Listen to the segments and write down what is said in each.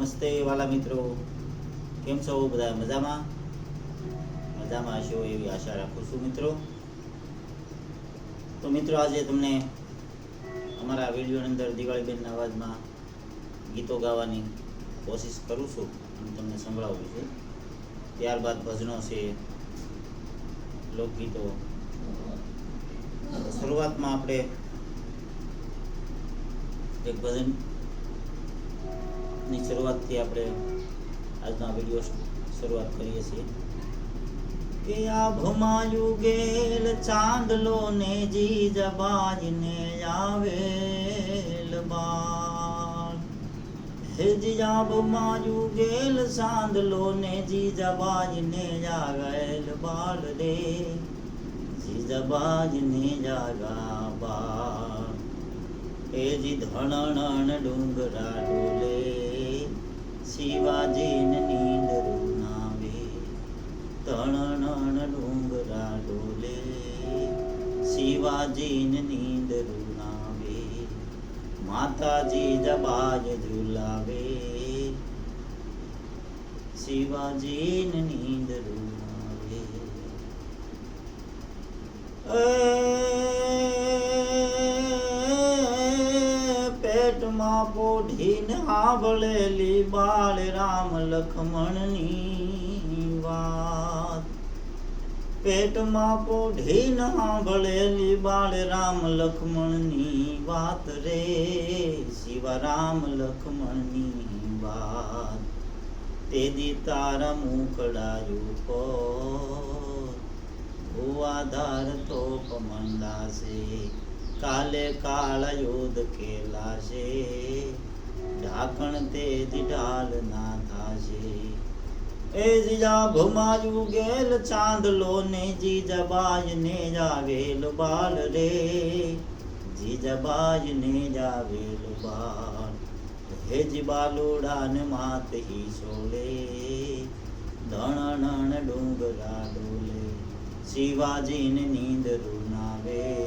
નમસ્તે વાલા મિત્રો. કેમ છો? બધા મજામાં? મજામાં હશો એવી આશા રાખું છું મિત્રો. તો મિત્રો, આજે તમને અમારા વિડીયોની અંદર દિવાળીબેનના અવાજમાં ગીતો ગાવાની કોશિશ કરું છું અને તમને સંભળાવું છું. ત્યારબાદ ભજનો છે, લોકગીતો. શરૂઆતમાં આપણે એક ભજન ની શરૂઆતથી આપણે આજના વીડિયો શરૂઆત કરીએ છીએ. કે આ ભમાયુ ગેલ ચાંદલો ને જી જબાજને આવેલ બાળ હે જી આભમાં ગેલ ચાંદલો ને જી જબાજને જાગેલ બાળ રે. જી જબાજને જાગા બાળ એ જી ધણણ ડુંગરા ડોલે શિવાજીને નીંદ રૂનાવે માતાજી જબાજ ઝુલાવે શિવાજીને નીંદ રૂનાવે પેટમાં પોઢીને આવળેલી બાળ રામ લખમણની વાત. પેટમાં પોઢીને ભળેલી બાળ રામ લખમણની વાત રે. શિવા રામ લખમણની વાત. તે દી તારા મુખડાયું પો ભુવાધાર તો પમંડાશે કાલે કાળ યોધ કેલાશે. ઢાકણ તે ઢાલ ના થાશે એ જીજા ભમાયું ગેલ ચાંદલો ને જીજાબાજ ને જાવેલ બાલ રે. જીજાબાજ ને જાવેલ બાલ હે જી બાલુડા ને માત હી સોલે. ધણ ડુંગરા ડોલે. શિવાજીને નીંદ રૂનાવે.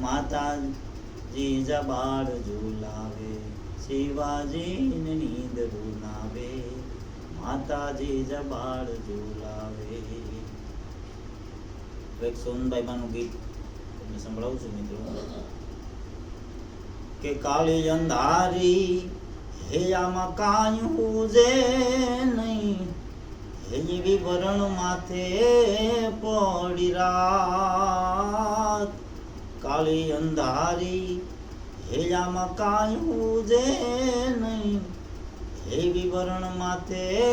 માતાજી જબાડ ઝુલાવે. શિવાજીને નીંદ રૂનાવે. માતાજી જબાડ ઝુલાવે. તો એક સોનભાઈ માનું ગીત તમને સંભળાવું છું મિત્રો. કે કાળી અંધારી, હે આમાં કાયું જે નહીં એવી વરણ માથે પડી રાત. કાળી અંધારી હેયામાં કાયું જે નહીં એવી વિવરણ માથે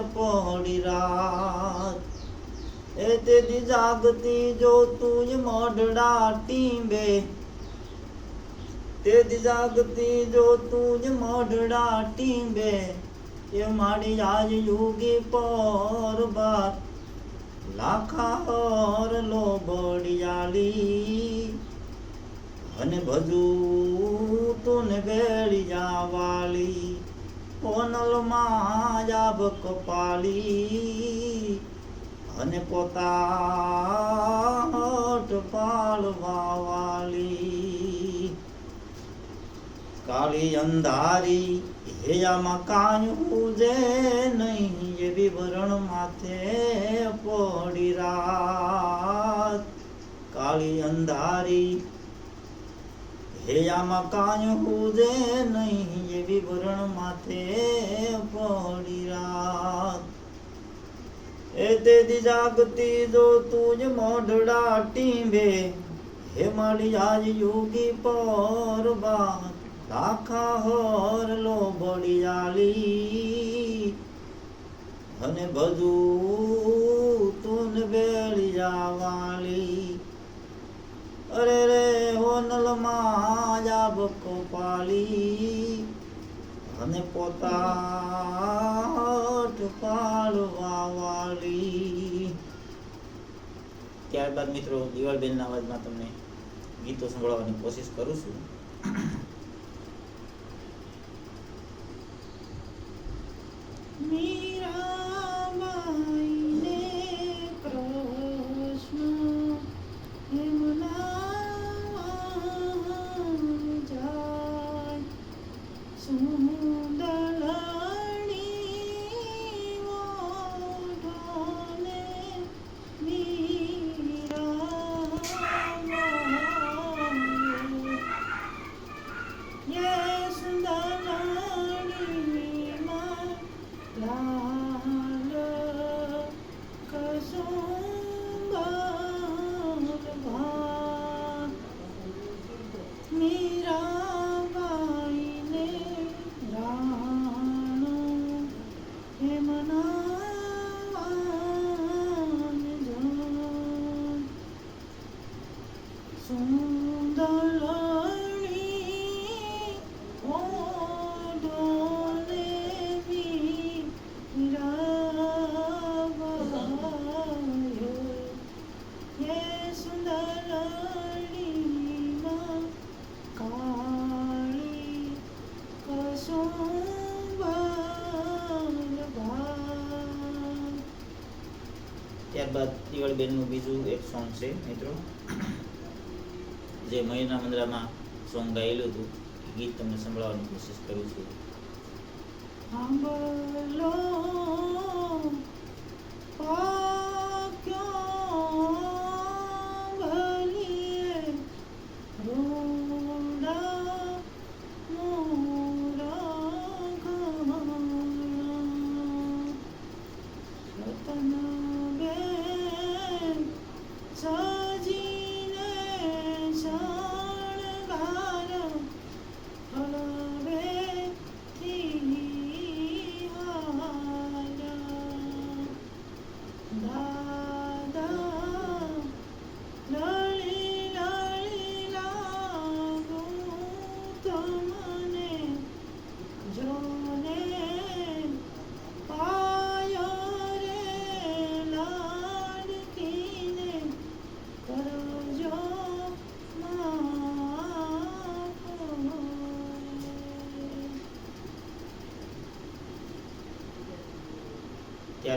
પડી રાત. એ તેથી જાગતી જો તું મોઢડા ટીંબે. તેથી જાગતી જો તું મોઢડા ટીંબે. એ માડી આજ યુગી પર બાર. લાખાર લો બડિયાલી અને ભજુ તું બેડી જાવાલી. ઓનલમાં જાબ કપાલી અને પોતા પાળવા કાળી અંધારી, હેયામાં કાયું જે નહીં એવી વિવરણ માથે પડી રાત. કાળી અંધારી હેયામાં કાયું જે નહીં એવી વરણ માથે પડી રાત. એ તે જાગતી જો તુજ મોઢડા ટીંબે, હે મારી આજ યોગી પર બાત લાખા હોર લો બડિયાલી અને બધું તું બેળી જાવાલી. અરે રે હોનલમાં જાબ કપાલી અને પોતા પાડવા વાળી ત્યારબાદ મિત્રો દિવાળબેનના અવાજમાં તમને ગીતો સંભળાવવાની કોશિશ કરું છું. ત્યારબાદ દિવાળીબેનનું બીજું એક સોંગ છે મિત્રો. જે મહિના મંદરામાં સોંગ ગાયેલું હતું. ગીત તમને સંભળાવવાની કોશિશ કરું છું સાંભળો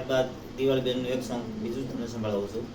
ત્યારબાદ દિવાળીબેનનું એક સોંગ બીજું તમને સંભળાવું છું.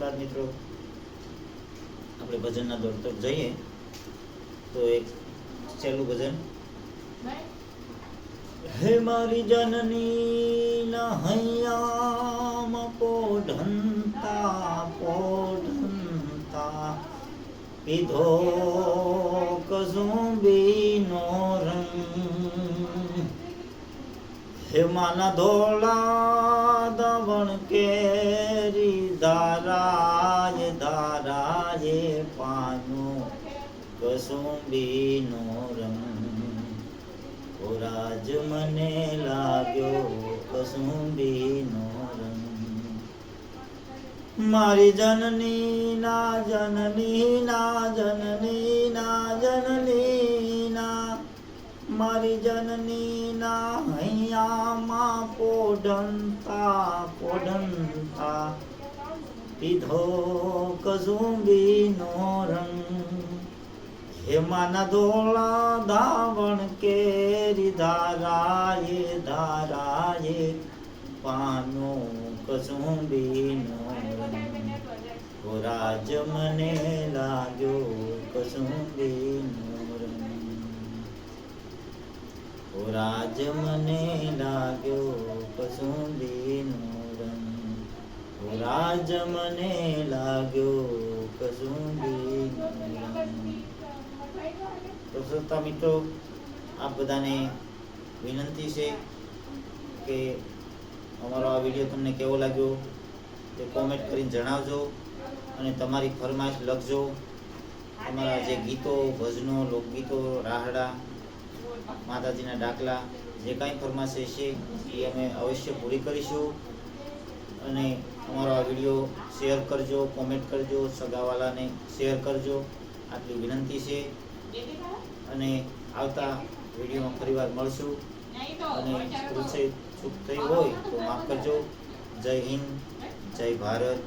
ત્યારબાદ મિત્રો, આપણે ભજનના દોર તરફ જઈએ. તો એક છેલ્લું ભજન. હે મારી જનની ના હૈયામાં પોઢંતા. પોઢંતા પીધો કઝુંબીનો રંગ. હે માના ધોળા દવણ કેરી ધારાય ધારાય પાનો, કસુંબીનો રંગ. રાજ મને લાગ્યો કસુંબીનો રંગ. મારી જનની ના જનની ના જનની ના જનની ના. મારી જનની ના હૈયામાં પોઢંતા પોઢંતા. પીધો કઝુંબીનો રંગ. હેમાના ધોળા દાવણ કેરી ધારાએ ધારાએ, પાનો કસુંબીનો રંગ. રાજ મને લાગ્યો કસુંબીનો રંગ. રાજ મને લાગ્યો ઓ રાજ મને લાગ્યો શ્રોતા મિત્રો, આપ બધાને વિનંતી છે કે અમારો આ વીડિયો તમને કેવો લાગ્યો તે કોમેન્ટ કરીને જણાવજો અને તમારી ફરમાઈશ લખજો. તમારા જે ગીતો, ભજનો, લોકગીતો, રાહડા, માતાજીના ડાકલા, જે કાંઈ ફરમાશે છે એ અમે અવશ્ય પૂરી કરીશું. અને અમારો આ વીડિયો શેર કરજો કોમેન્ટ કરજો, સગાવાલાને શેર કરજો. આટલી વિનંતી છે. અને આવતા વિડીયોમાં ફરીવાર મળશું. અને ભૂલ ચૂક થઈ હોય તો માફ કરજો. જય હિન્દ, જય ભારત.